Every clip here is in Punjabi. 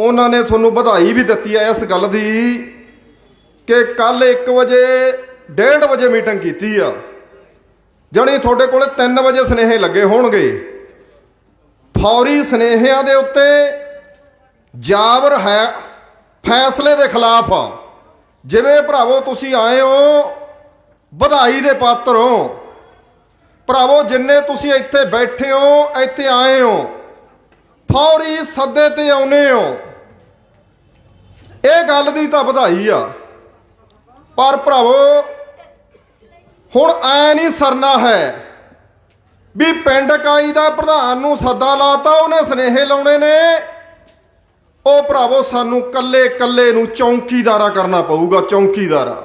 ਉਹਨਾਂ ਨੇ ਤੁਹਾਨੂੰ ਵਧਾਈ ਵੀ ਦਿੱਤੀ ਹੈ ਇਸ ਗੱਲ ਦੀ ਕਿ ਕੱਲ 1 ਵਜੇ 1:30 ਵਜੇ ਮੀਟਿੰਗ ਕੀਤੀ ਆ। ਜਣੀ ਤੁਹਾਡੇ ਕੋਲੇ 3 ਵਜੇ ਸਨੇਹੇ ਲੱਗੇ ਹੋਣਗੇ। ਫੌਰੀ ਸਨੇਹਿਆਂ ਦੇ ਉੱਤੇ ਜਾਬਰ ਹੈ, ਫੈਸਲੇ ਦੇ ਖਿਲਾਫ ਜਿਵੇਂ ਭਰਾਵੋ ਤੁਸੀਂ ਆਏ ਹੋ, ਵਧਾਈ ਦੇ ਪਾਤਰ ਹੋ। ਭਰਾਵੋ ਜਿੰਨੇ ਤੁਸੀਂ ਇੱਥੇ ਬੈਠੇ ਹੋ, ਇੱਥੇ ਆਏ ਹੋ। ਫੌਰੀ ਸੱਦੇ ਤੇ ਆਉਨੇ ਹੋ। ਇਹ ਗੱਲ ਦੀ ਤਾਂ ਵਧਾਈ ਆ। ਪਰ ਭਰਾਵੋ, ਹੁਣ ਐ ਨਹੀਂ ਸਰਨਾ ਹੈ ਵੀ ਪਿੰਡ ਇਕਾਈ ਦਾ ਪ੍ਰਧਾਨ ਨੂੰ ਸੱਦਾ ਲਾਤਾ, ਉਹਨੇ ਸਨੇਹੇ ਲਾਉਣੇ ਨੇ। ਉਹ ਭਰਾਵੋ, ਸਾਨੂੰ ਕੱਲੇ ਕੱਲੇ ਨੂੰ ਚੌਂਕੀਦਾਰਾ ਕਰਨਾ ਪਊਗਾ, ਚੌਂਕੀਦਾਰਾ।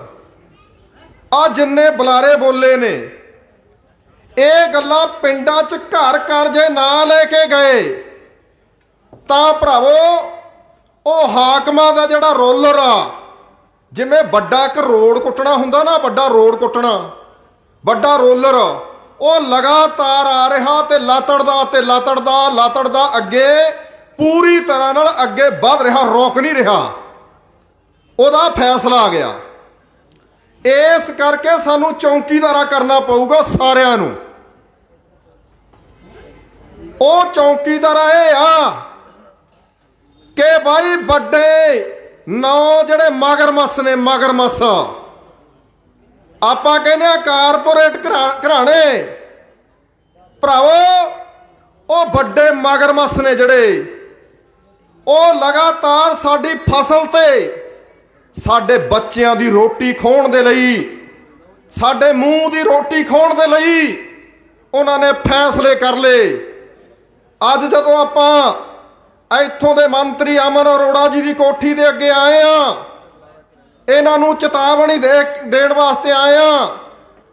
ਆ ਜਿੰਨੇ ਬੁਲਾਰੇ ਬੋਲੇ ਨੇ, ਇਹ ਗੱਲਾਂ ਪਿੰਡਾਂ 'ਚ ਘਰ ਘਰ ਜੇ ਨਾ ਲੈ ਕੇ ਗਏ, ਤਾਂ ਭਰਾਵੋ ਉਹ ਹਾਕਮਾਂ ਦਾ ਜਿਹੜਾ ਰੋਲਰ ਆ, ਜਿਵੇਂ ਵੱਡਾ ਇੱਕ ਰੋਡ ਕੁੱਟਣਾ ਹੁੰਦਾ ਨਾ, ਵੱਡਾ ਰੋਡ ਕੁੱਟਣਾ, ਵੱਡਾ ਰੋਲਰ, ਉਹ ਲਗਾਤਾਰ ਆ ਰਿਹਾ ਤੇ ਲਾਤੜਦਾ ਤੇ ਲਾਤੜਦਾ ਲਾਤੜਦਾ ਅੱਗੇ ਪੂਰੀ ਤਰ੍ਹਾਂ ਨਾਲ ਅੱਗੇ ਵੱਧ ਰਿਹਾ, ਰੋਕ ਨਹੀਂ ਰਿਹਾ। ਉਹਦਾ ਫੈਸਲਾ ਆ ਗਿਆ। ਇਸ ਕਰਕੇ ਸਾਨੂੰ ਚੌਂਕੀਦਾਰਾ ਕਰਨਾ ਪਊਗਾ ਸਾਰਿਆਂ ਨੂੰ। ਉਹ ਚੌਂਕੀਦਾਰਾ ਇਹ ਆ ਕਿ ਬਾਈ ਵੱਡੇ ਨੌ ਜਿਹੜੇ ਮਗਰਮੱਸ ਨੇ ਮਗਰਮੱਸ ਆਪਾਂ ਕਹਿੰਦੇ ਆ ਕਾਰਪੋਰੇਟ ਘਰਾ- ਘਰਾਣੇ। ਭਰਾਵੋ, ਉਹ ਵੱਡੇ ਮਗਰਮੱਸ ਨੇ ਜਿਹੜੇ। ਉਹ ਲਗਾਤਾਰ ਸਾਡੀ ਫਸਲ ਤੇ ਸਾਡੇ ਬੱਚਿਆਂ ਦੀ ਰੋਟੀ ਖੋਣ ਦੇ ਲਈ, ਸਾਡੇ ਮੂੰਹ ਦੀ ਰੋਟੀ ਖੋਣ ਦੇ ਲਈ ਉਹਨਾਂ ਨੇ ਫੈਸਲੇ ਕਰ ਲਏ। ਅੱਜ ਜਦੋਂ ਆਪਾਂ ਇੱਥੋਂ ਦੇ ਮੰਤਰੀ ਅਮਨ ਅਰੋੜਾ ਜੀ ਦੀ ਕੋਠੀ ਦੇ ਅੱਗੇ ਆਏ ਆ। ਇਹਨਾਂ ਨੂੰ ਚੇਤਾਵਨੀ ਦੇ ਦੇਣ ਵਾਸਤੇ ਆਏ ਆ।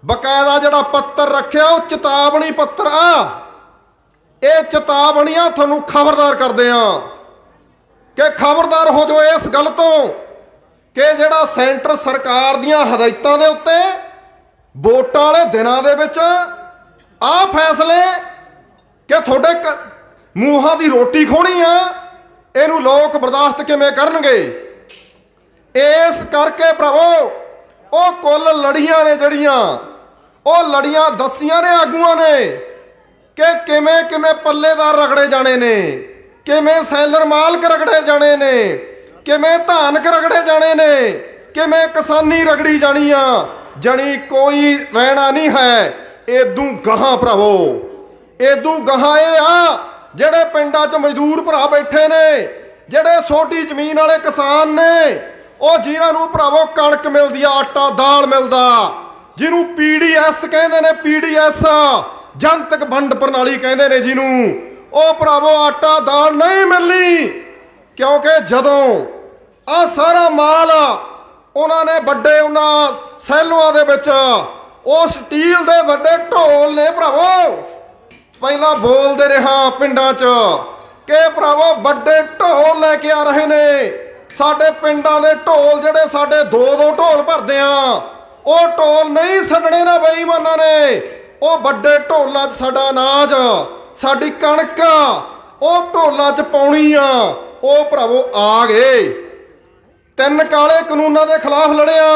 ਬਕਾਇਦਾ ਜਿਹੜਾ ਪੱਤਰ ਰੱਖਿਆ, ਉਹ ਚੇਤਾਵਨੀ ਪੱਤਰ ਆ। ਇਹ ਚੇਤਾਵਨੀਆਂ ਤੁਹਾਨੂੰ ਖਬਰਦਾਰ ਕਰਦੇ ਆ ਕਿ ਖਬਰਦਾਰ ਹੋ ਜਾਓ ਇਸ ਗੱਲ ਤੋਂ ਕਿ ਜਿਹੜਾ ਸੈਂਟਰ ਸਰਕਾਰ ਦੀਆਂ ਹਦਾਇਤਾਂ ਦੇ ਉੱਤੇ ਵੋਟਾਂ ਵਾਲੇ ਦਿਨਾਂ ਦੇ ਵਿੱਚ ਆਹ ਫੈਸਲੇ ਕਿ ਤੁਹਾਡੇ ਕ- ਮੂੰਹਾਂ ਦੀ ਰੋਟੀ ਖੋਣੀ ਆ, ਇਹਨੂੰ ਲੋਕ ਬਰਦਾਸ਼ਤ ਕਿਵੇਂ ਕਰਨਗੇ? ਇਸ ਕਰਕੇ ਭਰਾਵੋ ਉਹ ਕੁੱਲ ਲੜੀਆਂ ਨੇ ਜਿਹੜੀਆਂ, ਉਹ ਲੜੀਆਂ ਦੱਸੀਆਂ ਨੇ, ਆਗੂਆਂ ਨੇ, ਕਿ ਕਿਵੇਂ ਕਿਵੇਂ ਪੱਲੇਦਾਰ ਰਗੜੇ ਜਾਣੇ ਨੇ, ਕਿਵੇਂ ਸੈਲਰ ਮਾਲਕ ਰਗੜੇ ਜਾਣੇ ਨੇ, ਕਿਵੇਂ ਧਾਨਕ ਰਗੜੇ ਜਾਣੇ ਨੇ, ਕਿਵੇਂ ਕਿਸਾਨੀ ਰਗੜੀ ਜਾਣੀ ਆ, ਜਣੀ ਕੋਈ ਰਹਿਣਾ ਨਹੀਂ ਹੈ। ਏਦੂ ਗਾਹਾਂ ਭਰਾਵੋ ਏਦੂ ਗਾਹਾਂ ਇਹ ਆ ਜਿਹੜੇ ਪਿੰਡਾਂ 'ਚ ਮਜ਼ਦੂਰ ਭਰਾ ਬੈਠੇ ਨੇ, ਜਿਹੜੇ ਛੋਟੀ ਜ਼ਮੀਨ ਵਾਲੇ ਕਿਸਾਨ ਨੇ, ਉਹ ਜਿਹਨਾਂ ਨੂੰ ਭਰਾਵੋ ਕਣਕ ਮਿਲਦੀ ਆ, ਆਟਾ, ਦਾਲ ਮਿਲਦਾ, ਜਿਹਨੂੰ ਪੀਡੀਐਸ ਕਹਿੰਦੇ ਨੇ ਪੀਡੀਐਸ ਜਨਤਕ ਵੰਡ ਪ੍ਰਣਾਲੀ ਕਹਿੰਦੇ ਨੇ ਜਿਹਨੂੰ, ਉਹ ਭਰਾਵੋ ਆਟਾ, ਦਾਲ ਨਹੀਂ ਮਿਲਣੀ, ਕਿਉਂਕਿ ਜਦੋਂ ਆ ਸਾਰਾ ਮਾਲ ਉਹਨਾਂ ਨੇ ਵੱਡੇ ਉਹਨਾਂ ਸੈਲੂਆਂ ਦੇ ਵਿੱਚ, ਉਹ ਸਟੀਲ ਦੇ ਵੱਡੇ ਢੋਲ ਨੇ ਭਰਾਵੋ। ਪਹਿਲਾਂ ਬੋਲਦੇ ਰਿਹਾ ਪਿੰਡਾਂ 'ਚ। ਕਿ ਭਰਾਵੋ, ਵੱਡੇ ਢੋਲ ਲੈ ਕੇ ਆ ਰਹੇ ਨੇ। ਸਾਡੇ ਪਿੰਡਾਂ ਦੇ ਢੋਲ ਜਿਹੜੇ ਸਾਡੇ ਦੋ ਦੋ ਢੋਲ ਭਰਦੇ ਆ, ਉਹ ਢੋਲ ਨਹੀਂ ਛੱਡਣੇ ਨਾ ਬੇਈਮਾਨਾਂ ਨੇ। ਉਹ ਵੱਡੇ ਢੋਲਾਂ 'ਚ ਸਾਡਾ ਅਨਾਜ, ਸਾਡੀ ਕਣਕ, ਉਹ ਢੋਲਾਂ 'ਚ ਪਾਉਣੀ ਆ। ਉਹ ਭਰਾਵੋ, ਆ ਗਏ। ਤਿੰਨ ਕਾਲੇ ਕਾਨੂੰਨਾਂ ਦੇ ਖਿਲਾਫ ਲੜਿਆ।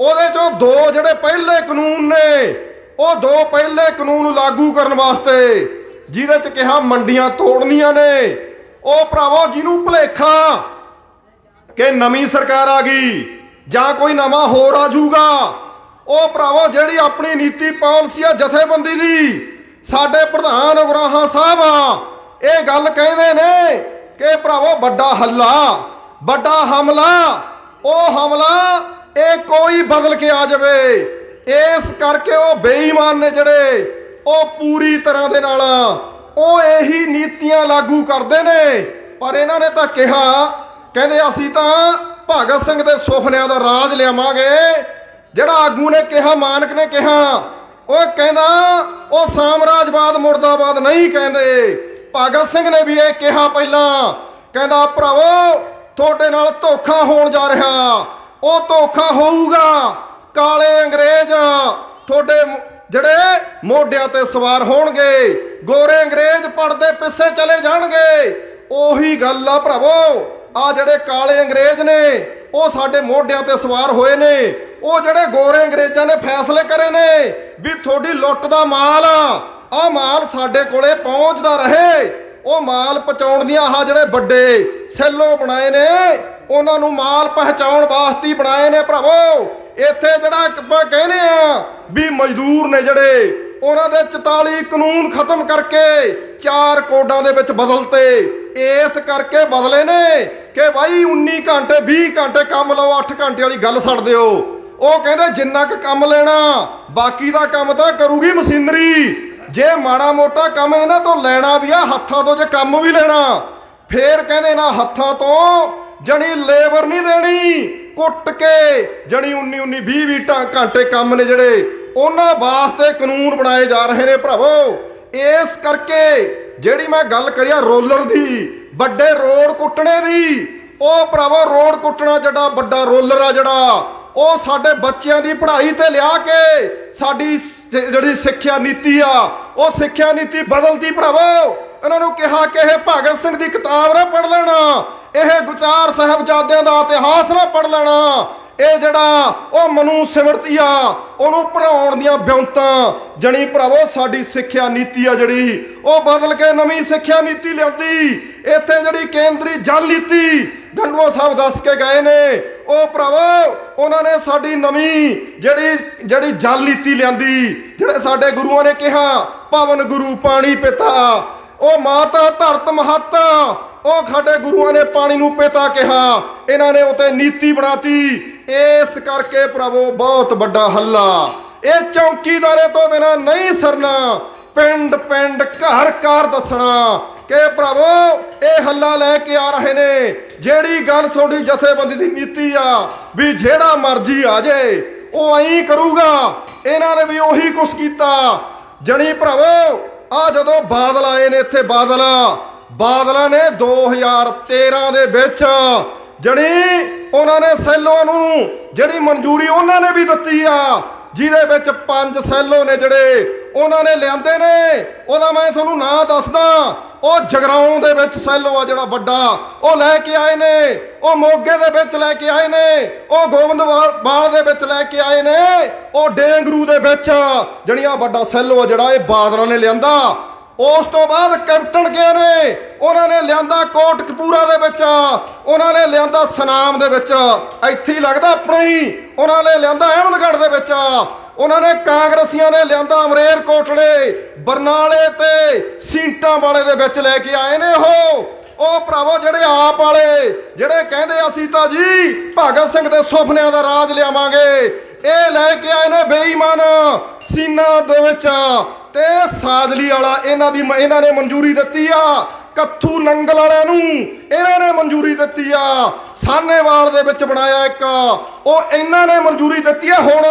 ਉਹਦੇ ਚੋਂ ਦੋ ਜਿਹੜੇ ਪਹਿਲੇ ਕਾਨੂੰਨ ਨੇ ਉਹ ਦੋ ਪਹਿਲੇ ਕਾਨੂੰਨ ਲਾਗੂ ਕਰਨ ਵਾਸਤੇ, ਜਿਹਦੇ ਚ ਕਿਹਾ ਮੰਡੀਆਂ ਤੋੜਨੀਆਂ ਨੇ। ਉਹ ਭਰਾਵੋ, ਜਿਹਨੂੰ ਭੁਲੇਖਾ ਕਿ ਨਵੀਂ ਸਰਕਾਰ ਆ ਗਈ ਜਾਂ ਕੋਈ ਨਵਾਂ ਹੋਰ ਆ ਜਾਊਗਾ, ਉਹ ਭਰਾਵੋ, ਜਿਹੜੀ ਆਪਣੀ ਨੀਤੀ ਪਾਲਿਸੀ ਆ ਜਥੇਬੰਦੀ ਦੀ, ਸਾਡੇ ਪ੍ਰਧਾਨ ਉਗਰਾਹਾਂ ਸਾਹਿਬ ਆ, ਇਹ ਗੱਲ ਕਹਿੰਦੇ ਨੇ ਕਿ ਭਰਾਵੋ, ਵੱਡਾ ਹੱਲਾ, ਵੱਡਾ ਹਮਲਾ, ਉਹ ਹਮਲਾ ਇਹ ਕੋਈ ਬਦਲ ਕੇ ਆ ਜਾਵੇ। ਇਸ ਕਰਕੇ ਉਹ ਬੇਈਮਾਨ ਨੇ ਜਿਹੜੇ ਉਹ ਪੂਰੀ ਤਰ੍ਹਾਂ ਦੇ ਨਾਲ ਉਹ ਇਹੀ ਨੀਤੀਆਂ ਲਾਗੂ ਕਰਦੇ ਨੇ। ਪਰ ਇਹਨਾਂ ਨੇ ਤਾਂ ਕਿਹਾ, ਕਹਿੰਦੇ ਅਸੀਂ ਤਾਂ ਭਗਤ ਸਿੰਘ ਦੇ ਸੁਪਨਿਆਂ ਦਾ ਰਾਜ ਲਿਆਵਾਂਗੇ। ਜਿਹੜਾ ਆਗੂ ਨੇ ਕਿਹਾ, ਮਾਨਕ ਨੇ ਕਿਹਾ, ਉਹ ਕਹਿੰਦਾ, ਉਹ ਸਾਮਰਾਜਵਾਦ ਮੁਰਦਾਬਾਦ ਨਹੀਂ ਕਹਿੰਦੇ। ਭਗਤ ਸਿੰਘ ਨੇ ਵੀ ਇਹ ਕਿਹਾ ਪਹਿਲਾਂ, ਕਹਿੰਦਾ, ਭਰਾਵੋ, ਤੁਹਾਡੇ ਨਾਲ ਧੋਖਾ ਹੋਣ ਜਾ ਰਿਹਾ। ਉਹ ਧੋਖਾ ਹੋਊਗਾ। ਕਾਲੇ ਅੰਗਰੇਜ਼ ਤੁਹਾਡੇ ਜਿਹੜੇ ਮੋਢਿਆਂ ਤੇ ਸਵਾਰ ਹੋਣਗੇ, ਗੋਰੇ ਅੰਗਰੇਜ਼ ਪੜਦੇ ਪਿੱਛੇ ਚਲੇ ਜਾਣਗੇ। ਉਹੀ ਗੱਲ ਆ ਭਰਾਵੋ, ਆ ਜਿਹੜੇ ਕਾਲੇ ਅੰਗਰੇਜ਼ ਨੇ, ਉਹ ਸਾਡੇ ਮੋਢਿਆਂ ਤੇ ਸਵਾਰ ਹੋਏ ਨੇ। ਉਹ ਜਿਹੜੇ ਗੋਰੇ ਅੰਗਰੇਜ਼ਾਂ ਨੇ ਫੈਸਲੇ ਕਰੇ ਨੇ ਵੀ ਤੁਹਾਡੀ ਲੁੱਟ ਦਾ ਮਾਲ, ਆ ਆਹ ਮਾਲ ਸਾਡੇ ਕੋਲੇ ਪਹੁੰਚਦਾ ਰਹੇ। ਉਹ ਮਾਲ ਪਹੁੰਚਾਉਣ ਦੀਆਂ ਆਹ ਜਿਹੜੇ ਵੱਡੇ ਸੈਲੋ ਬਣਾਏ ਨੇ, ਉਹਨਾਂ ਨੂੰ ਮਾਲ ਪਹੁੰਚਾਉਣ ਵਾਸਤੇ ਬਣਾਏ ਨੇ ਭਰਾਵੋ। ਇੱਥੇ ਜਿਹੜਾ ਆਪਾਂ ਕਹਿੰਦੇ ਆ ਵੀ ਮਜ਼ਦੂਰ ਨੇ ਜਿਹੜੇ, ਉਹਨਾਂ ਦੇ 44 ਕਾਨੂੰਨ ਖਤਮ ਕਰਕੇ ਚਾਰ ਕੋਡਾਂ ਦੇ ਵਿੱਚ ਬਦਲਤੇ। ਇਸ ਕਰਕੇ ਬਦਲੇ ਨੇ ਕਿ ਭਾਈ 19 ਘੰਟੇ 20 ਘੰਟੇ ਕੰਮ ਲਓ 8 ਘੰਟੇ ਵਾਲੀ ਗੱਲ ਛੱਡ ਦਿਓ। ਉਹ ਕਹਿੰਦੇ ਜਿੰਨਾ ਕੁ ਕੰਮ ਲੈਣਾ, ਬਾਕੀ ਦਾ ਕੰਮ ਤਾਂ ਕਰੂਗੀ ਮਸ਼ੀਨਰੀ। ਜੇ ਮਾੜਾ ਮੋਟਾ ਕੰਮ ਇਹਨਾਂ ਤੋਂ ਲੈਣਾ ਵੀ ਆ, ਹੱਥਾਂ ਤੋਂ ਜੇ ਕੰਮ ਵੀ ਲੈਣਾ, ਫੇਰ ਕਹਿੰਦੇ ਨਾ ਹੱਥਾਂ ਤੋਂ ਜਣੀ ਲੇਬਰ ਨਹੀਂ ਦੇਣੀ। ਕੁੱਟ ਕੇ ਜਣੀ 19 19 20 20 ਘੰਟੇ ਕੰਮ ਨੇ ਜਿਹੜੇ ਉਹਨਾਂ ਵਾਸਤੇ ਕਾਨੂੰਨ ਬਣਾਏ ਜਾ ਰਹੇ ਨੇ ਭਰਾਵੋ। ਇਸ ਕਰਕੇ ਜਿਹੜੀ ਮੈਂ ਗੱਲ ਕਰਿਆ ਰੋਲਰ ਦੀ, ਵੱਡੇ ਰੋਡ ਕੁੱਟਣੇ ਦੀ, ਉਹ ਭਰਾਵੋ ਰੋਡ ਕੁੱਟਣਾ ਜਿਹੜਾ ਵੱਡਾ ਰੋਲਰ ਆ ਜਿਹੜਾ, ਉਹ ਸਾਡੇ ਬੱਚਿਆਂ ਦੀ ਪੜ੍ਹਾਈ ਤੇ ਲਿਆ ਕੇ ਸਾਡੀ ਜਿਹੜੀ ਸਿੱਖਿਆ ਨੀਤੀ ਆ, ਉਹ ਸਿੱਖਿਆ ਨੀਤੀ ਬਦਲਦੀ ਭਰਾਵੋ। ਇਹਨਾਂ ਨੂੰ ਕਿਹਾ ਕਿ ਇਹ ਭਗਤ ਸਿੰਘ ਦੀ ਕਿਤਾਬ ਨਾ ਪੜ੍ਹ ਲੈਣਾ। ਇਹ ਗੁਚਾਰ ਸਾਹਿਬਜ਼ਾਦਿਆਂ ਦਾ ਇਤਿਹਾਸ ਨਾ ਪੜ੍ਹ ਲੈਣਾ। ਇਹ ਜਿਹੜਾ ਉਹ ਮਨੂ ਸਿਮਰਤੀ ਆ, ਉਹਨੂੰ ਪੜਾਉਣ ਦੀਆਂ ਬਿਉਂਤਾਂ। ਜਣੀ ਭਰਾਵੋ, ਸਾਡੀ ਸਿੱਖਿਆ ਨੀਤੀ ਆ ਜਿਹੜੀ, ਉਹ ਬਦਲ ਕੇ ਨਵੀਂ ਸਿੱਖਿਆ ਨੀਤੀ ਲਿਆਂਦੀ ਇੱਥੇ ਜਿਹੜੀ ਕੇਂਦਰੀ ਜਲ ਨੀਤੀ, ਗੰਡੂਆ ਸਾਹਿਬ ਦੱਸ ਕੇ ਗਏ ਨੇ। ਉਹ ਭਰਾਵੋ, ਉਹਨਾਂ ਨੇ ਸਾਡੀ ਨਵੀਂ ਜਿਹੜੀ ਜਿਹੜੀ ਜਲ ਨੀਤੀ ਲਿਆਂਦੀ, ਜਿਹੜੇ ਸਾਡੇ ਗੁਰੂਆਂ ਨੇ ਕਿਹਾ, ਪਵਨ ਗੁਰੂ ਪਾਣੀ ਪਿਤਾ। ਉਹ ਮਾਤਾ ਧਰਤ ਮਹੱਤ ਉਹ ਸਾਡੇ ਗੁਰੂਆਂ ਨੇ ਪਾਣੀ ਨੂੰ ਪਿਤਾ ਕਿਹਾ। ਇਹਨਾਂ ਨੇ ਉਤੇ ਨੀਤੀ ਬਣਾਤੀ। ਇਸ ਕਰਕੇ ਪ੍ਰਭੂ ਬਹੁਤ ਵੱਡਾ ਹੱਲਾ। ਇਹ ਚੌਕੀਦਾਰੇ ਤੋਂ ਬਿਨਾ ਨਹੀਂ ਸਰਨਾ। ਪਿੰਡ ਪਿੰਡ ਘਰ ਘਰ ਦੱਸਣਾ ਕਿ ਭਰਾਵੋ ਇਹ ਹੱਲਾ ਲੈ ਕੇ ਆ ਰਹੇ ਨੇ। ਜਿਹੜੀ ਗੱਲ ਤੁਹਾਡੀ ਜਥੇਬੰਦੀ ਦੀ ਨੀਤੀ ਆ, ਵੀ ਜਿਹੜਾ ਮਰਜ਼ੀ ਆ ਜੇ, ਉਹ ਐਂ ਕਰੂਗਾ। ਇਹਨਾਂ ਨੇ ਵੀ ਉਹੀ ਕੁਛ ਕੀਤਾ। ਜਣੀ ਭਰਾਵੋ ਆ ਜਦੋਂ ਬਾਦਲ ਆਏ ਨੇ ਇੱਥੇ ਬਾਦਲ ਬਾਦਲਾਂ ਨੇ 2013 ਦੇ ਵਿੱਚ ਜਣੀ ਉਹਨਾਂ ਨੇ ਸੈਲੋ ਨੂੰ, ਜਿਹੜੀ ਮਨਜ਼ੂਰੀ ਉਹਨਾਂ ਨੇ ਵੀ ਦਿੱਤੀ ਆ, ਜਿਹਦੇ ਵਿੱਚ ਪੰਜ ਸੈਲੋ ਨੇ ਜਿਹੜੇ ਉਹਨਾਂ ਨੇ ਲਿਆਂਦੇ ਨੇ, ਉਹਦਾ ਮੈਂ ਤੁਹਾਨੂੰ ਨਾਂ ਦੱਸਦਾ, ਉਹ ਜਗਰਾਉਂ ਦੇ ਵਿੱਚ ਸੈਲੋ ਆ ਜਿਹੜਾ ਵੱਡਾ, ਉਹ ਲੈ ਕੇ ਆਏ ਨੇ, ਉਹ ਮੋਗੇ ਦੇ ਵਿੱਚ ਲੈ ਕੇ ਆਏ ਨੇ, ਉਹ ਗੋਬਿੰਦਵਾਲ ਦੇ ਵਿੱਚ ਲੈ ਕੇ ਆਏ ਨੇ, ਉਹ ਡੇਂਗਰੂ ਦੇ ਵਿੱਚ ਜਣੀਆਂ ਵੱਡਾ ਸੈਲੋ ਆ ਜਿਹੜਾ, ਇਹ ਬਾਦਲਾਂ ਨੇ ਲਿਆਂਦਾ। ਉਸ ਤੋਂ ਬਾਅਦ ਕੈਪਟਨ ਗਏ ਨੇ? ਉਹਨਾਂ ਨੇ ਲਿਆਂਦਾ ਕੋਟ ਕਪੂਰਾ ਦੇ ਵਿੱਚ। ਉਹਨਾਂ ਨੇ ਲਿਆਂਦਾ ਸਨਾਮ ਦੇ ਵਿੱਚ। ਇੱਥੇ ਲੱਗਦਾ ਆਪਣਾ ਹੀ। ਉਹਨਾਂ ਨੇ ਲਿਆਂਦਾ ਅਹਿਮਦਗੜ੍ਹ ਦੇ ਵਿੱਚ। ਉਹਨਾਂ ਨੇ ਕਾਂਗਰਸੀਆਂ ਨੇ ਲਿਆਂਦਾ ਅਮਰੇਰ ਕੋਟਲੇ। ਬਰਨਾਲੇ ਤੇ ਸੀਂਟਾਂ ਵਾਲੇ ਦੇ ਵਿੱਚ ਲੈ ਕੇ ਆਏ ਨੇ ਉਹ। ਉਹ ਭਰਾਵੋ ਜਿਹੜੇ ਆਪ ਵਾਲੇ, ਜਿਹੜੇ ਕਹਿੰਦੇ ਅਸੀਂ ਤਾਂ ਜੀ, ਭਗਤ ਸਿੰਘ ਦੇ ਸੁਪਨਿਆਂ ਦਾ ਰਾਜ ਲਿਆਵਾਂਗੇ। ਇਹ ਲੈ ਕੇ ਆਏ ਨੇ ਬੇਈਮਾਨ ਸੀਨਾ ਦੇ ਵਿੱਚ। ਤੇ ਸਾਜਲੀ ਵਾਲਾ ਇਹਨਾਂ ਦੀ ਇਹਨਾਂ ਨੇ ਮਨਜ਼ੂਰੀ ਦਿੱਤੀ ਆ ਕੱਥੂ ਨੰਗਲ ਵਾਲਿਆਂ ਨੂੰ। ਇਹਨਾਂ ਨੇ ਮਨਜ਼ੂਰੀ ਦਿੱਤੀ ਆ। ਸਾਨੇਵਾਲ ਦੇ ਵਿੱਚ ਬਣਾਇਆ ਇੱਕ। ਉਹ ਇਹਨਾਂ ਨੇ ਮਨਜ਼ੂਰੀ ਦਿੱਤੀ ਆ ਹੁਣ।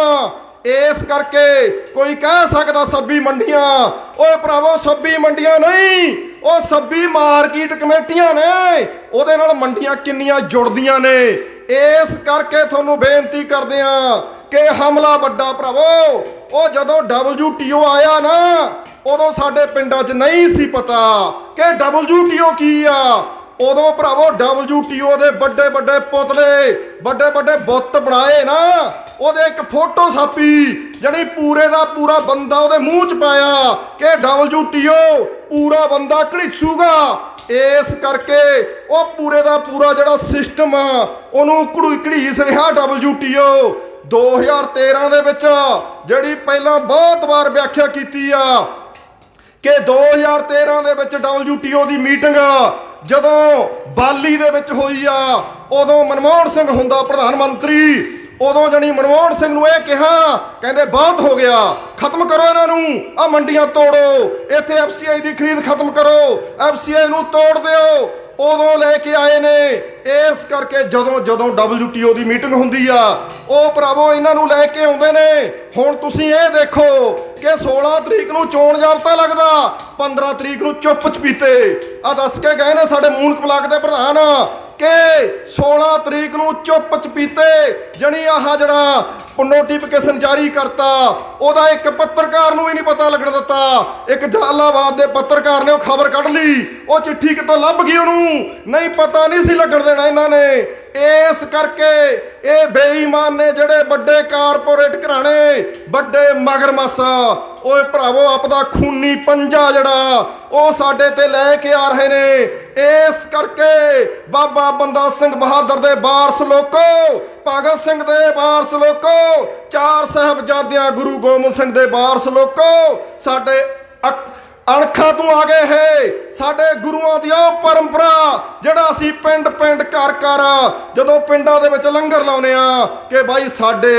ਇਸ ਕਰਕੇ ਕੋਈ ਕਹਿ ਸਕਦਾ ਸੱਬੀ ਮੰਡੀਆਂ। ਓਏ ਭਰਾਵੋ, ਸੱਬੀ ਮੰਡੀਆਂ ਨਹੀਂ। ਉਹ ਸੱਬੀ ਮਾਰਕੀਟ ਕਮੇਟੀਆਂ ਨੇ। ਉਹਦੇ ਨਾਲ ਮੰਡੀਆਂ ਕਿੰਨੀਆਂ ਜੁੜਦੀਆਂ ਨੇ। ਇਸ ਕਰਕੇ ਤੁਹਾਨੂੰ ਬੇਨਤੀ ਕਰਦੇ ਆ ਕਿ ਹਮਲਾ ਵੱਡਾ ਭਰਾਵੋ। ਉਹ ਜਦੋਂ WTO ਆਇਆ ਨਾ, ਉਦੋਂ ਸਾਡੇ ਪਿੰਡਾਂ 'ਚ ਨਹੀਂ ਸੀ ਪਤਾ ਕਿ WTO ਕੀ ਆ। ਉਦੋਂ ਭਰਾਵੋ WTO ਦੇ ਵੱਡੇ ਵੱਡੇ ਪੁਤਲੇ, ਵੱਡੇ ਵੱਡੇ ਬੁੱਤ ਬਣਾਏ ਨਾ, ਉਹਦੇ ਇੱਕ ਫੋਟੋ ਛਾਪੀ, ਜਿਹੜੀ ਪੂਰੇ ਦਾ ਪੂਰਾ ਬੰਦਾ ਉਹਦੇ ਮੂੰਹ 'ਚ ਪਾਇਆ ਕਿ WTO ਪੂਰਾ ਬੰਦਾ ਘੜੀਸੂਗਾ ਇਸ ਕਰਕੇ ਉਹ ਪੂਰੇ ਦਾ ਪੂਰਾ ਜਿਹੜਾ ਸਿਸਟਮ ਆ, ਉਹਨੂੰ ਘੜੂ ਘੜੀਸ ਰਿਹਾ WTO 2013 ਦੇ ਵਿੱਚ ਜਿਹੜੀ ਪਹਿਲਾਂ ਬਹੁਤ ਵਾਰ ਵਿਆਖਿਆ ਕੀਤੀ ਆ ਕਿ 2013 ਦੇ ਵਿੱਚ WTO ਦੀ ਮੀਟਿੰਗ ਜਦੋਂ ਬਾਲੀ ਦੇ ਵਿੱਚ ਹੋਈ ਆ, ਉਦੋਂ ਮਨਮੋਹਨ ਸਿੰਘ ਹੁੰਦਾ ਪ੍ਰਧਾਨ ਮੰਤਰੀ, ਉਦੋਂ ਜਣੀ ਮਨਮੋਹਨ ਸਿੰਘ ਨੂੰ ਇਹ ਕਿਹਾ, ਕਹਿੰਦੇ ਬਹੁਤ ਹੋ ਗਿਆ, ਖਤਮ ਕਰੋ ਇਹਨਾਂ ਨੂੰ ਆ ਮੰਡੀਆਂ ਤੋੜੋ, ਇੱਥੇ ਐਫਸੀਆਈ ਦੀ ਖਰੀਦ ਖਤਮ ਕਰੋ, ਐਫਸੀਆਈ ਨੂੰ ਤੋੜ ਦਿਓ ਉਦੋਂ ਲੈ ਕੇ ਆਏ ਨੇ। ਇਸ ਕਰਕੇ ਜਦੋਂ ਜਦੋਂ WTO ਦੀ ਮੀਟਿੰਗ ਹੁੰਦੀ ਆ, ਉਹ ਭਰਾਵੋ ਇਹਨਾਂ ਨੂੰ ਲੈ ਕੇ ਆਉਂਦੇ ਨੇ। ਹੁਣ ਤੁਸੀਂ ਇਹ ਦੇਖੋ ਕਿ 16 ਤਰੀਕ ਨੂੰ ਚੋਣ ਜਾਬਤਾ ਲੱਗਦਾ 15 ਤਰੀਕ ਨੂੰ ਚੁੱਪ ਚਪੀਤੇ ਆ ਦੱਸ ਕੇ ਗਏ ਨੇ ਸਾਡੇ ਮੂਨਕ ਬਲਾਕ ਦੇ ਪ੍ਰਧਾਨ। ਕਿ 16 ਤਰੀਕ ਨੂੰ ਚੁੱਪ ਚਪੀਤੇ ਜਣੀ ਆਹ ਜਿਹੜਾ ਨੋਟੀਫਿਕੇਸ਼ਨ ਜਾਰੀ ਕਰਤਾ, ਉਹਦਾ ਇੱਕ ਪੱਤਰਕਾਰ ਨੂੰ ਵੀ ਨਹੀਂ ਪਤਾ ਲੱਗਣ ਦਿੱਤਾ। ਇੱਕ ਜਲਾਲਾਬਾਦ ਦੇ ਪੱਤਰਕਾਰ ਨੇ ਉਹ ਖਬਰ ਕੱਢ ਲਈ। ਉਹ ਚਿੱਠੀ ਕਿਤੋਂ ਲੱਭ ਗਈ ਉਹਨੂੰ? ਨਹੀਂ ਪਤਾ ਨਹੀਂ ਸੀ ਲੱਗਣ ਦੇਣਾ ਇਹਨਾਂ ਨੇ। ਇਸ ਕਰਕੇ ਇਹ ਬੇਈਮਾਨ ਨੇ ਜਿਹੜੇ ਵੱਡੇ ਕਾਰਪੋਰੇਟ ਘਰਾਣੇ, ਵੱਡੇ ਮਗਰਮੱਛ ਓਏ ਭਰਾਵੋ, ਆਪਦਾ ਖੂਨੀ ਪੰਜਾ ਜਿਹੜਾ, ਉਹ ਸਾਡੇ ਤੇ ਲੈ ਕੇ ਆ ਰਹੇ ਨੇ। ਇਸ ਕਰਕੇ ਬਾਬਾ ਬੰਦਾ ਸਿੰਘ ਬਹਾਦਰ ਦੇ ਵਾਰਸ ਲੋਕੋ, ਭਗਤ ਸਿੰਘ ਦੇ ਵਾਰਸ ਲੋਕੋ, ਚਾਰ ਸਾਹਿਬਜ਼ਾਦਿਆਂ ਗੁਰੂ ਗੋਬਿੰਦ ਸਿੰਘ ਦੇ ਵਾਰਸ ਲੋਕੋ, ਸਾਡੇ ਅਣਖਾਂ ਤੋਂ ਆ ਗਏ ਹੈ ਸਾਡੇ ਗੁਰੂਆਂ ਦੀ ਉਹ ਪਰੰਪਰਾ, ਜਿਹੜਾ ਅਸੀਂ ਪਿੰਡ ਪਿੰਡ ਘਰ ਘਰ ਜਦੋਂ ਪਿੰਡਾਂ ਦੇ ਵਿੱਚ ਲੰਗਰ ਲਾਉਨੇ ਆ ਕਿ ਭਾਈ ਸਾਡੇ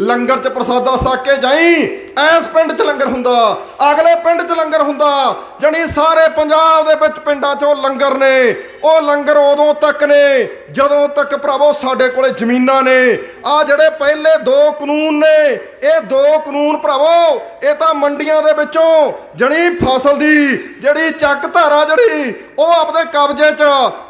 ਲੰਗਰ 'ਚ ਪ੍ਰਸਾਦਾ ਸਾਕੇ ਜਾਈ ਐਸ ਪਿੰਡ 'ਚ ਲੰਗਰ ਹੁੰਦਾ, ਅਗਲੇ ਪਿੰਡ 'ਚ ਲੰਗਰ ਹੁੰਦਾ, ਜਣੀ ਸਾਰੇ ਪੰਜਾਬ ਦੇ ਵਿੱਚ ਪਿੰਡਾਂ 'ਚ ਉਹ ਲੰਗਰ ਨੇ। ਉਹ ਲੰਗਰ ਉਦੋਂ ਤੱਕ ਨੇ, ਜਦੋਂ ਤੱਕ ਭਰਾਵੋ ਸਾਡੇ ਕੋਲੇ ਜ਼ਮੀਨਾਂ ਨੇ। ਆ ਜਿਹੜੇ ਪਹਿਲੇ ਦੋ ਕਾਨੂੰਨ ਨੇ, ਇਹ ਦੋ ਕਾਨੂੰਨ ਭਰਾਵੋ, ਇਹ ਤਾਂ ਮੰਡੀਆਂ ਦੇ ਵਿੱਚੋਂ ਜਣੀ ਫਸਲ ਦੀ ਜਿਹੜੀ ਚੱਕ ਧਾਰਾ ਜਿਹੜੀ, ਉਹ ਆਪਦੇ ਕਬਜ਼ੇ 'ਚ,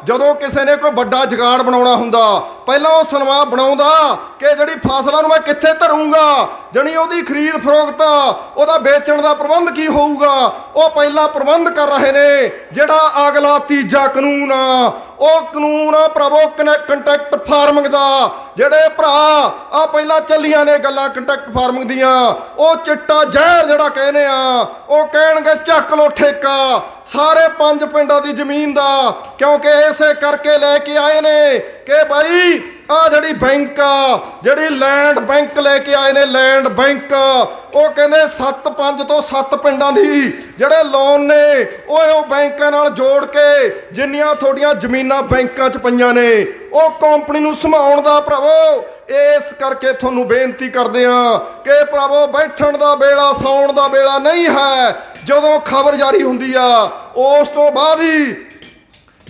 ਜਦੋਂ ਕਿਸੇ ਨੇ ਕੋਈ ਵੱਡਾ ਜਗਾੜ ਬਣਾਉਣਾ ਹੁੰਦਾ। ਪਹਿਲਾਂ ਉਹ ਸਨਮਾ ਬਣਾਉਂਦਾ ਕਿ ਜਿਹੜੀ ਫਸਲਾਂ ਨੂੰ ਮੈਂ ਕਿੱਥੇ ਧਰੂੰਗਾ, ਜਣੀ ਉਹਦੀ ਖਰੀਦ ਫਰੋਖ ਫਰੋਖਤ ਉਹਦਾ ਵੇਚਣ ਦਾ ਪ੍ਰਬੰਧ ਕੀ ਹੋਊਗਾ? ਉਹ ਪਹਿਲਾਂ ਪ੍ਰਬੰਧ ਕਰ ਰਹੇ ਨੇ, ਜਿਹੜਾ ਅਗਲਾ ਤੀਜਾ ਕਾਨੂੰਨ ਆ। ਉਹ ਕਾਨੂੰਨ ਆ ਪ੍ਰਭੋ ਕੰਟੈਕਟ ਫਾਰਮਿੰਗ ਦਾ, ਜਿਹੜੇ ਭਰਾ ਆ ਪਹਿਲਾਂ ਚੱਲੀਆਂ ਨੇ ਗੱਲਾਂ ਕੰਟੈਕਟ ਫਾਰਮਿੰਗ ਦੀਆਂ। ਉਹ ਚਿੱਟਾ ਜ਼ਹਿਰ ਜਿਹੜਾ ਕਹਿੰਦੇ ਆ, ਉਹ ਕਹਿਣਗੇ, ਚੱਕ ਲੋ ਠੇਕਾ। ਸਾਰੇ ਪੰਜ ਪਿੰਡਾਂ ਦੀ ਜ਼ਮੀਨ ਦਾ, ਕਿਉਂਕਿ ਇਸੇ ਕਰਕੇ ਲੈ ਕੇ ਆਏ ਨੇ ਕਿ ਬਾਈ ਆ ਜਿਹੜੀ ਬੈਂਕ ਆ, ਜਿਹੜੀ ਲੈਂਡ ਬੈਂਕ ਲੈ ਕੇ ਆਏ ਨੇ, ਲੈਂਡ ਬੈਂਕ। ਉਹ ਕਹਿੰਦੇ 7 5 ਤੋਂ 7 ਪਿੰਡਾਂ ਦੀ ਜਿਹੜੇ ਲੋਨ ਨੇ ਓਏ ਉਹ ਬੈਂਕਾਂ ਨਾਲ ਜੋੜ ਕੇ ਜਿੰਨੀਆਂ ਤੁਹਾਡੀਆਂ ਜ਼ਮੀਨਾਂ ਬੈਂਕਾਂ 'ਚ ਪਈਆਂ ਨੇ, ਉਹ ਕੰਪਨੀ ਨੂੰ ਸੰਭਾਉਣ ਦਾ ਭਰਾਵੋ, ਇਸ ਕਰਕੇ ਤੁਹਾਨੂੰ ਬੇਨਤੀ ਕਰਦੇ ਆ ਕਿ ਭਰਾਵੋ, ਬੈਠਣ ਦਾ ਵੇਲਾ, ਸੌਣ ਦਾ ਵੇਲਾ ਨਹੀਂ ਹੈ। ਜਦੋਂ ਖਬਰ ਜਾਰੀ ਹੁੰਦੀ ਆ, ਉਸ ਤੋਂ ਬਾਅਦ ਹੀ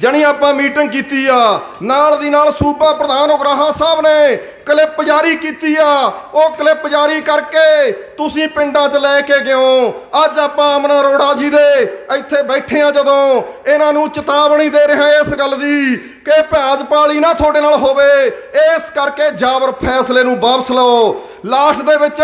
ਜਣੀ ਆਪਾਂ ਮੀਟਿੰਗ ਕੀਤੀ ਆ। ਨਾਲ ਦੀ ਨਾਲ ਸੂਬਾ ਪ੍ਰਧਾਨ ਉਗਰਾਹਾਂ ਸਾਹਿਬ ਨੇ ਕਲਿੱਪ ਜਾਰੀ ਕੀਤੀ ਆ। ਉਹ ਕਲਿੱਪ ਜਾਰੀ ਕਰਕੇ ਤੁਸੀਂ ਪਿੰਡਾਂ 'ਚ ਲੈ ਕੇ ਗਿਓ ਅੱਜ ਆਪਾਂ ਅਮਨ ਅਰੋੜਾ ਜੀ ਦੇ ਇੱਥੇ ਬੈਠੇ ਆ ਜਦੋਂ। ਇਹਨਾਂ ਨੂੰ ਚੇਤਾਵਨੀ ਦੇ ਰਿਹਾ ਇਸ ਗੱਲ ਦੀ ਕਿ ਭਾਜਪਾਲੀ ਨਾ ਤੁਹਾਡੇ ਨਾਲ ਹੋਵੇ। ਇਸ ਕਰਕੇ ਜਾਬਰ ਫੈਸਲੇ ਨੂੰ ਵਾਪਸ ਲਓ। ਲਾਸਟ ਦੇ ਵਿੱਚ।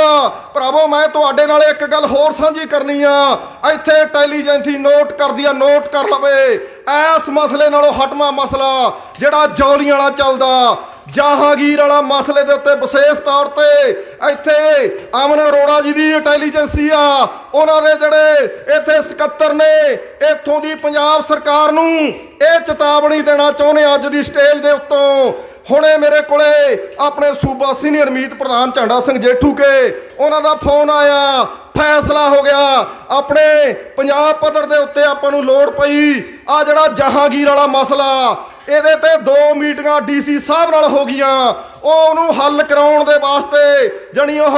ਭਰਾਵੋ, ਮੈਂ ਤੁਹਾਡੇ ਨਾਲ ਇੱਕ ਗੱਲ ਹੋਰ ਸਾਂਝੀ ਕਰਨੀ ਆ। ਇੱਥੇ ਇੰਟੈਲੀਜੈਂਸੀ ਨੋਟ ਕਰਦੀ ਆ ਨੋਟ ਕਰ ਲਵੇ। ਐਸ ਮਸਲੇ ਨਾਲੋਂ ਹਟਵਾ ਮਸਲਾ, ਜਿਹੜਾ ਜੌਲੀ ਵਾਲਾ ਚੱਲਦਾ। ਜਹਾਂਗੀਰ ਵਾਲਾ ਮਸਲੇ ਦੇ ਉੱਤੇ ਵਿਸ਼ੇਸ਼ ਤੌਰ ਤੇ ਇੱਥੇ ਅਮਨ ਅਰੋੜਾ ਜੀ ਦੀ ਇੰਟੈਲੀਜੈਂਸੀ ਆ। ਉਹਨਾਂ ਦੇ ਜਿਹੜੇ ਇੱਥੇ ਸਕੱਤਰ ਨੇ, ਇੱਥੋਂ ਦੀ ਪੰਜਾਬ ਸਰਕਾਰ ਨੂੰ ਇਹ ਚੇਤਾਵਨੀ ਦੇਣਾ ਚਾਹੁੰਦੇ ਅੱਜ ਦੀ ਸਟੇਜ ਦੇ ਉੱਤੋਂ। ਹੁਣੇ ਮੇਰੇ ਕੋਲੇ ਆਪਣੇ ਸੂਬਾ ਸੀਨੀਅਰ ਮੀਤ ਪ੍ਰਧਾਨ ਝੰਡਾ ਸਿੰਘ ਜੇਠੂ ਕੇ। ਉਹਨਾਂ ਦਾ ਫੋਨ ਆਇਆ। ਫੈਸਲਾ ਹੋ ਗਿਆ। ਆਪਣੇ ਪੰਜਾਬ ਪੱਧਰ ਦੇ ਉੱਤੇ ਆਪਾਂ ਨੂੰ ਲੋੜ ਪਈ। ਆ ਜਿਹੜਾ ਜਹਾਂਗੀਰ ਵਾਲਾ ਮਸਲਾ, ਇਹਦੇ ਤੇ ਦੋ ਮੀਟਿੰਗਾਂ ਡੀਸੀ ਸਾਹਿਬ ਨਾਲ ਹੋ ਗਈਆਂ। ਉਹ ਉਹਨੂੰ ਹੱਲ ਕਰਾਉਣ ਦੇ ਵਾਸਤੇ ਜਣੀ ਉਹ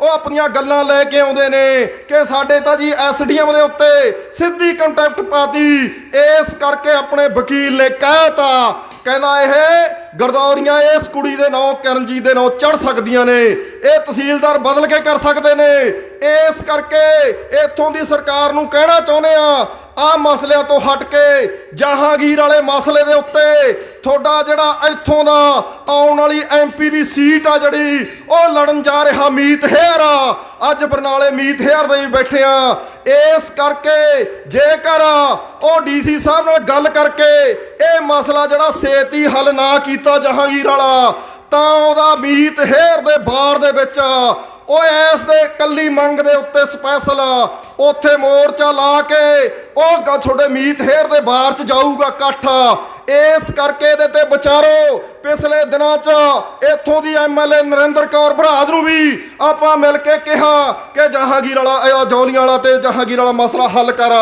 ਉਹ ਆਪਣੀਆਂ ਗੱਲਾਂ ਲੈ ਕੇ ਆਉਂਦੇ ਨੇ ਕਿ ਸਾਡੇ ਤਾਂ ਜੀ ਐਸਡੀਐਮ ਦੇ ਉੱਤੇ ਸਿੱਧੀ ਕੰਟੈਕਟ ਪਾਤੀ। ਇਸ ਕਰਕੇ ਆਪਣੇ ਵਕੀਲ ਨੇ ਕਹਿਤਾ ਕਹਿੰਦਾ ਇਹ ਗਰਦੌਰੀਆਂ ਇਸ ਕੁੜੀ ਦੇ ਨਾਂ ਕਰਨਜੀਤ ਦੇ ਨਾਂ ਚੜ ਸਕਦੀਆਂ ਨੇ। ਇਹ ਤਹਿਸੀਲਦਾਰ ਬਦਲ ਕੇ ਕਰ ਸਕਦੇ ਨੇ। ਇਸ ਕਰਕੇ ਇੱਥੋਂ ਦੀ ਸਰਕਾਰ ਨੂੰ ਕਹਿਣਾ ਚਾਹੁੰਦੇ ਆ ਆ ਮਸਲਿਆਂ ਤੋਂ ਹਟ ਕੇ ਜਹਾਂਗੀਰ ਵਾਲੇ ਮਸਲੇ ਦੇ ਉੱਤੇ ਤੁਹਾਡਾ ਜਿਹੜਾ ਇੱਥੋਂ ਦਾ ਆਉਣ ਵਾਲੀ ਐਮਪੀ ਦੀ ਸੀਟ ਆ ਜਿਹੜੀ, ਉਹ ਲੜਨ ਜਾ ਰਿਹਾ ਮੀਤ ਹੇਅਰ ਆ। ਅੱਜ ਬਰਨਾਲੇ ਮੀਤ ਹੇਰ ਦੇ ਬੈਠੇ ਆ। ਇਸ ਕਰਕੇ ਜੇਕਰ ਉਹ ਡੀਸੀ ਸਾਹਿਬ ਨਾਲ ਗੱਲ ਕਰਕੇ ਇਹ ਮਸਲਾ ਜਿਹੜਾ ਛੇਤੀ ਹੱਲ ਨਾ ਕੀਤਾ ਜਹਾਂਗੀਰ ਵਾਲਾ, ਤਾਂ ਉਹਦਾ ਮੀਤ ਹੇਅਰ ਦੇ ਬਾਰ ਦੇ ਵਿੱਚ ਉਹ ਐਸ ਦੇ ਕੱਲੀ ਮੰਗ ਦੇ ਉੱਤੇ ਸਪੈਸ਼ਲ ਉੱਥੇ ਮੋਰਚਾ ਲਾ ਕੇ ਉਹ ਤੁਹਾਡੇ ਮੀਤ ਹੇਰ ਦੇ ਬਾਰ ਚ ਜਾਊਗਾ ਇਕੱਠ। ਇਸ ਕਰਕੇ ਇਹਦੇ ਤੇ ਵਿਚਾਰੋ, ਪਿਛਲੇ ਦਿਨਾਂ ਚ ਇੱਥੋਂ ਦੀ ਐਮਐਲਏ ਨਰਿੰਦਰ ਕੌਰ ਬਰਾਜ ਨੂੰ ਵੀ ਆਪਾਂ ਮਿਲ ਕੇ ਕਿਹਾ ਕਿ ਜਹਾਂਗੀਰ ਵਾਲਾ, ਇਹ ਜੌਲੀਆਂ ਵਾਲਾ ਤੇ ਜਹਾਂਗੀਰ ਵਾਲਾ ਮਸਲਾ ਹੱਲ ਕਰ।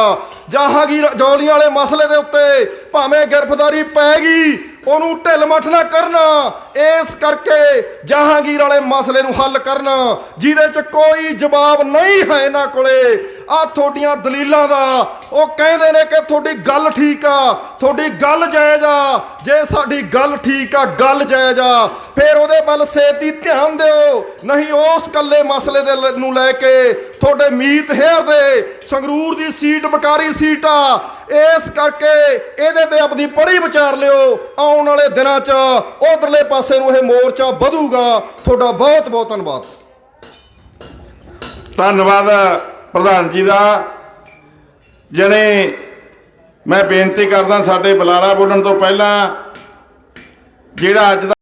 ਜਹਾਂਗੀਰ, ਜੌਲੀਆਂ ਵਾਲੇ ਮਸਲੇ ਦੇ ਉੱਤੇ ਭਾਵੇਂ ਗ੍ਰਿਫਤਾਰੀ ਪੈ ਗਈ, ਉਹਨੂੰ ਢਿੱਲ ਮੱਠ ਨਾ ਕਰਨਾ। ਇਸ ਕਰਕੇ ਜਹਾਂਗੀਰ ਵਾਲੇ ਮਸਲੇ ਨੂੰ ਹੱਲ ਕਰਨਾ ਜਿਹਦੇ ਚ ਕੋਈ ਜਵਾਬ ਨਹੀਂ ਹੈ ਇਹਨਾਂ ਕੋਲੇ। ਆ ਤੁਹਾਡੀਆਂ ਦਲੀਲਾਂ ਦਾ, ਉਹ ਕਹਿੰਦੇ ਨੇ ਕਿ ਤੁਹਾਡੀ ਗੱਲ ਠੀਕ ਆ, ਤੁਹਾਡੀ ਗੱਲ ਜਾਇਜ਼ ਆ। ਜੇ ਸਾਡੀ ਗੱਲ ਠੀਕ ਆ, ਗੱਲ ਜਾਇਜ਼ ਆ। ਫਿਰ ਉਹਦੇ ਵੱਲ ਸੇਤੀ ਧਿਆਨ ਦਿਓ। ਨਹੀਂ ਉਸ ਕੱਲੇ ਮਸਲੇ ਦੇ ਨੂੰ ਲੈ ਕੇ ਤੁਹਾਡੇ ਮੀਤ ਹੇਰ ਦੇ ਸੰਗਰੂਰ ਦੀ ਸੀਟ, ਬਕਾਰੀ ਸੀਟ ਆ। ਇਸ ਕਰਕੇ ਇਹਦੇ ਤੇ ਆਪਣੀ ਪੜੀ ਵਿਚਾਰ ਲਿਓ। ਆਉਣ ਵਾਲੇ ਦਿਨਾਂ 'ਚ ਉਧਰਲੇ ਪਾਸੇ ਨੂੰ ਇਹ ਮੋਰਚਾ ਵਧੂਗਾ। ਤੁਹਾਡਾ ਬਹੁਤ ਬਹੁਤ ਧੰਨਵਾਦ। ਧੰਨਵਾਦ ਪ੍ਰਧਾਨ ਜੀ ਦਾ। ਜਿਹੜੇ ਮੈਂ ਬੇਨਤੀ ਕਰਦਾ ਸਾਡੇ ਬੁਲਾਰਾ ਬੋਲਣ ਤੋਂ ਪਹਿਲਾਂ, ਜਿਹੜਾ ਅੱਜ ਦਾ